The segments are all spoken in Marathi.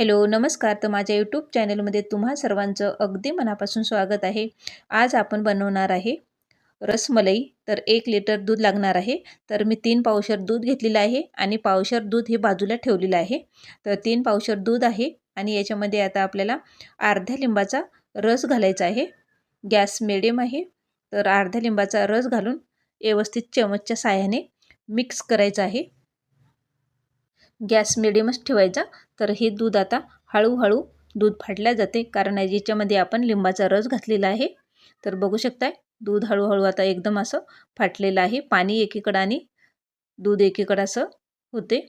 हॅलो नमस्कार. तर माझ्या यूट्यूब चॅनलमध्ये तुम्हा सर्वांचं अगदी मनापासून स्वागत आहे. आज आपण बनवणार आहे रसमलई. तर एक लिटर दूध लागणार आहे. तर मी तीन पावशर दूध घेतलेलं आहे आणि पावशर दूध हे बाजूला ठेवलेलं आहे. तर तीन पावशर दूध आहे आणि याच्यामध्ये आता आपल्याला अर्ध्या लिंबाचा रस घालायचा आहे. गॅस मिडियम आहे. तर अर्ध्या लिंबाचा रस घालून व्यवस्थित चमचच्या साह्याने मिक्स करायचं आहे. गॅस मिडियमच ठेवायचा. तर हे दूध आता हळूहळू दूध फाटल्या जाते. कारण याच्यामध्ये आपण लिंबाचा रस घातलेला आहे. तर बघू शकताय दूध हळूहळू आता एकदम असं फाटलेलं आहे. पाणी एकीकडं आणि दूध एकीकडं असं होते.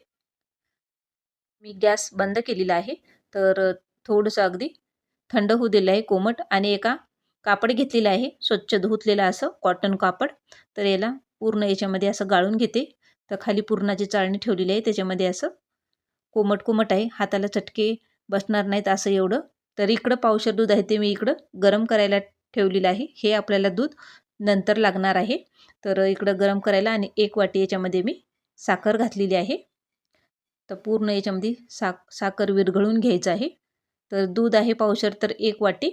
मी गॅस बंद केलेला आहे. तर थोडंसं अगदी थंड होऊ दिलं आहे कोमट. आणि एका कापड घेतलेलं आहे स्वच्छ धुतलेलं असं कॉटन कापड. तर याला पूर्ण याच्यामध्ये असं गाळून घेते. तर खाली पुरणाची चाळणी ठेवलेली आहे त्याच्यामध्ये असं कोमट कोमट आहे. हाताला चटके बसणार नाहीत असं एवढं. तर इकडं पावशर दूध आहे ते मी इकडं गरम करायला ठेवलेलं आहे. हे आपल्याला दूध नंतर लागणार आहे. तर इकडं गरम करायला आणि एक वाटी याच्यामध्ये मी साखर घातलेली आहे. तर पूर्ण याच्यामध्ये साक साखर विरघळून घ्यायचं आहे. तर दूध आहे पावशर तर एक वाटी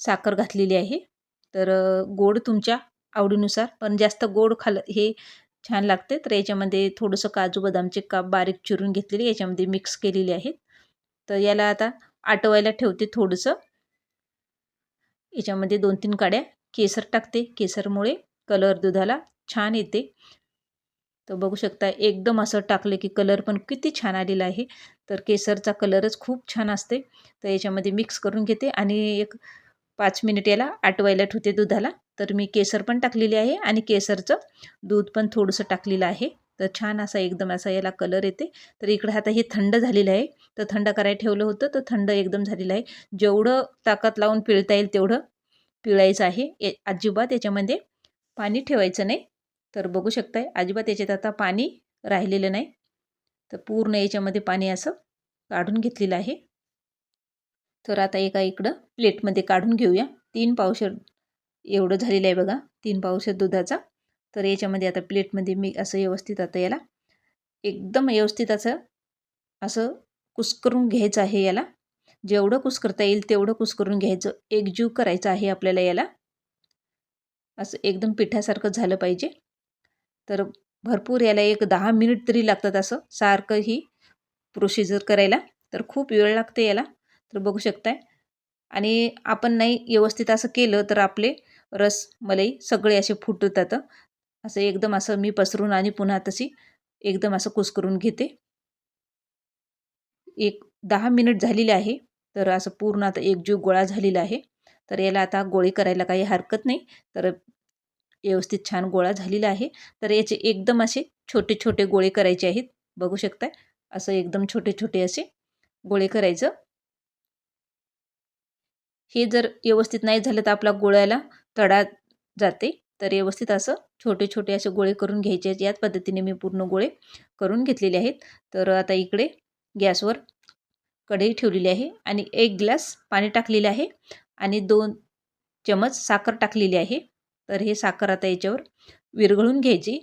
साखर घातलेली आहे. तर गोड तुमच्या आवडीनुसार पण जास्त गोड खाल हे छान लागते. तर याच्यामध्ये थोडंसं काजू बदामचे काप बारीक चिरून घेतलेले याच्यामध्ये मिक्स केलेले आहेत. तर याला आता आटवायला ठेवते थोडंसं. याच्यामध्ये दोन तीन काड्या केसर टाकते. केसरमुळे कलर दुधाला छान येते. तर बघू शकता एकदम असं टाकलं की कलर पण किती छान आलेला आहे. तर केसरचा कलरच खूप छान असते. तर याच्यामध्ये मिक्स करून घेते आणि एक पाच मिनिट याला आटवायला ठेवते दुधाला. तर मी केसर पण टाकलेली आहे आणि केसरचं दूध पण थोडंसं टाकलेलं आहे. तर छान असा एकदम असा याला कलर येते. तर इकडं आता हे थंड झालेलं आहे. तर थंड करायला ठेवलं होतं. तर थंड एकदम झालेलं आहे. जेवढं ताकद लावून पिळता येईल तेवढं पिळायचं आहे. अजिबात याच्यामध्ये पाणी ठेवायचं नाही. तर बघू शकताय अजिबात याच्यात आता पाणी राहिलेलं नाही. तर पूर्ण याच्यामध्ये पाणी असं काढून घेतलेलं आहे. तर आता एका इकडं प्लेटमध्ये काढून घेऊया. तीन पावशर एवढं झालेलं आहे बघा तीन पावशर दुधाचा. तर याच्यामध्ये आता प्लेटमध्ये मी असं व्यवस्थित आता याला एकदम व्यवस्थित असं असं कुस्करून घ्यायचं आहे याला. जेवढं कुस्करता येईल तेवढं कुस्करून घ्यायचं. एकजीव करायचं आहे आपल्याला याला. असं एकदम पिठासारखं झालं पाहिजे. तर भरपूर याला एक दहा मिनिट तरी लागतात असं सारखं ही प्रोसिजर करायला. तर खूप वेळ लागते याला. तर बघू शकताय. आणि आपण नाही व्यवस्थित असं केलं तर आपले रस मलाई सगळे असे फुटतात असं एकदम असं मी पसरून आणि पुन्हा तशी एकदम असं कुसकरून घेते. एक दहा मिनिट झालेले आहे तर असं पूर्ण आता एकजीव गोळा झालेला आहे. तर याला आता गोळी करायला काही हरकत नाही. तर व्यवस्थित छान गोळा झालेला आहे. तर याचे एकदम असे छोटे छोटे गोळे करायचे आहेत. बघू शकताय? असं एकदम छोटे छोटे असे गोळे करायचं. हे जर व्यवस्थित नाही झालं तर आपला गोळ्याला तडा जाते. तर व्यवस्थित असं छोटे छोटे असे गोळे करून घ्यायचे याच पद्धतीने मी पूर्ण गोळे करून घेतलेले आहेत. तर आता इकडे गॅसवर कढई ठेवलेली आहे आणि एक ग्लास पाणी टाकलेले आहे आणि दोन चमच साखर टाकलेली आहे. तर हे साखर आता याच्यावर विरघळून घ्यायची.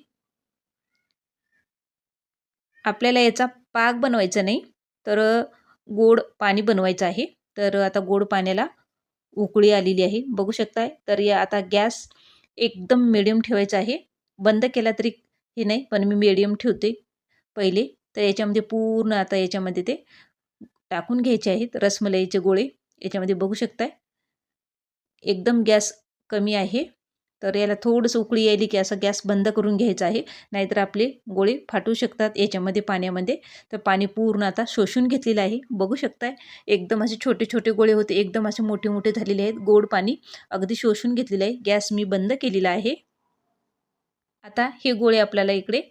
आपल्याला याचा पाक बनवायचा नाही. तर गोड पाणी बनवायचं आहे. तर आता गोड पाण्याला उकळी आलेली आहे. बघू शकताय. तर या आता गॅस एकदम मिडियम ठेवायचा आहे. बंद केला तरी हे नाही पण मी मिडियम ठेवते पहिले. तर याच्यामध्ये पूर्ण आता याच्यामध्ये ते टाकून घ्यायचे आहेत रसमलाईचे गोळे. याच्यामध्ये बघू शकताय. एकदम गॅस कमी आहे. तर याला थोडंसं उकळी यायली की असं गॅस बंद करून घ्यायचा आहे. नाहीतर आपले गोळे फाटू शकतात याच्यामध्ये पाण्यामध्ये. तर पाणी पूर्ण आता शोषून घेतलेलं आहे. बघू शकताय एकदम असे छोटे छोटे गोळे होते. एकदम असे मोठे मोठे झालेले आहेत. गोड पाणी अगदी शोषून घेतलेलं आहे. गॅस मी बंद केलेला आहे. आता हे गोळे आपल्याला इकडे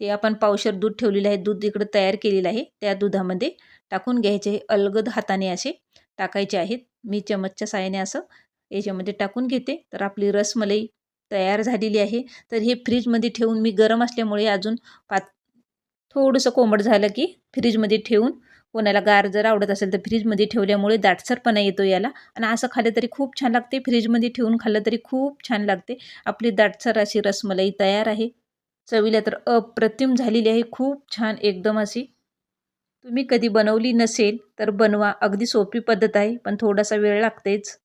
ते आपण पावशर दूध ठेवलेलं आहे. दूध इकडे तयार केलेलं आहे. त्या दुधामध्ये टाकून घ्यायचे. अलगद हाताने असे टाकायचे आहेत. मी चमचच्या साहाय्याने असं याच्यामध्ये टाकून घेते. तर आपली रसमलाई तयार झालेली आहे. तर हे फ्रीजमध्ये ठेवून मी गरम असल्यामुळे अजून पात थोडंसं कोंबड झालं की फ्रीजमध्ये ठेवून कोणाला गार जर आवडत असेल तर फ्रीजमध्ये ठेवल्यामुळे दाटसरपणा येतो याला. आणि असं खाल्लं तरी खूप छान लागते. फ्रीजमध्ये ठेवून खाल्लं तरी खूप छान लागते. आपली दाटसर अशी रसमलाई तयार आहे. चवीला तर अप्रतिम झालेली आहे. खूप छान एकदम अशी. तुम्ही कधी बनवली नसेल तर बनवा. अगदी सोपी पद्धत आहे पण थोडासा वेळ लागतेच.